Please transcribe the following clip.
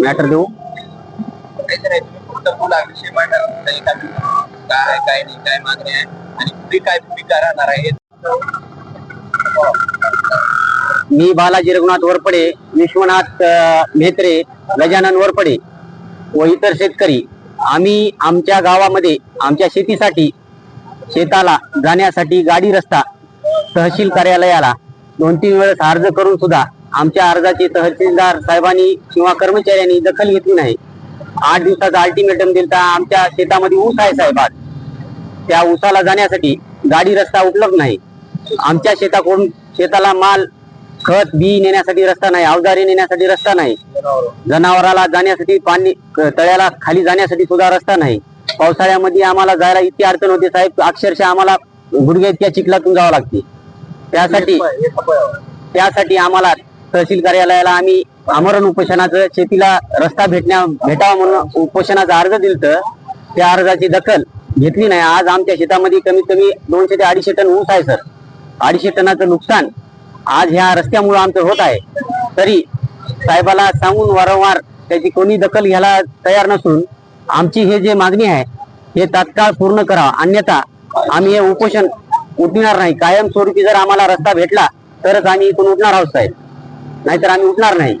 Matter देऊ? काहीच नाही तुम्ही फक्त बोला विषय मांडा काही टाकू. काय काय नाही काय मागणी आहे? आणि पुढे काय भूमिका राहणार आहे? मी बालाजी रघुनाथ वरपडे विश्वनाथ म्हेत्रे गजानन वरपडे व इतर शेतकरी. आम्ही आमच्या गावामध्ये आमच्या शेतीसाठी शेताला जाण्यासाठी गाडी रस्ता तहसील कार्यालयाला दोन तीन वेळेस अर्ज करून सुद्धा आमच्या अर्जाची तहसीलदार साहेबांनी किंवा कर्मचाऱ्यांनी दखल घेतली नाही. आठ दिवसाचा अल्टिमेटम दिलता आमच्या शेतामध्ये ऊस आहे साहेब आज. त्या ऊसाला जाण्यासाठी गाडी रस्ता उपलब्ध नाही. आमच्या शेताकडून शेताला माल खत बी नेण्यासाठी रस्ता नाही अवजारे नेण्यासाठी रस्ता नाही. जनावराला जाण्यासाठी पाणी तळ्याला खाली जाण्यासाठी सुद्धा रस्ता नाही. पावसाळ्यामध्ये आम्हाला जायला इतकी अडचण होते साहेब अक्षरशः आम्हाला गुडघ्या इतक्या चिखलातून जावं लागते. त्यासाठी त्यासाठी आम्हाला तहसील कार्यालयाला आम्ही आमरण उपोषणाचं शेतीला रस्ता भेटण्या भेटावा म्हणून उपोषणाचा अर्ज दिलत. त्या अर्जाची दखल घेतली नाही. आज आमच्या शेतामध्ये कमीत कमी दोनशे ते अडीचशे टन ऊस आहे सर. अडीचशे टनाचं नुकसान आज ह्या रस्त्यामुळं आमचं होत आहे. तरी साहेबाला सांगून वारंवार त्याची कोणी दखल घ्यायला तयार नसून आमची हे जे मागणी आहे हे तात्काळ पूर्ण करावं. अन्यथा आम्ही हे उपोषण उठणार नाही. कायमस्वरूपी जर आम्हाला रस्ता भेटला तरच आम्ही इथून उठणार आहोत साहेब. नाहीतर आम्ही उठणार नाही.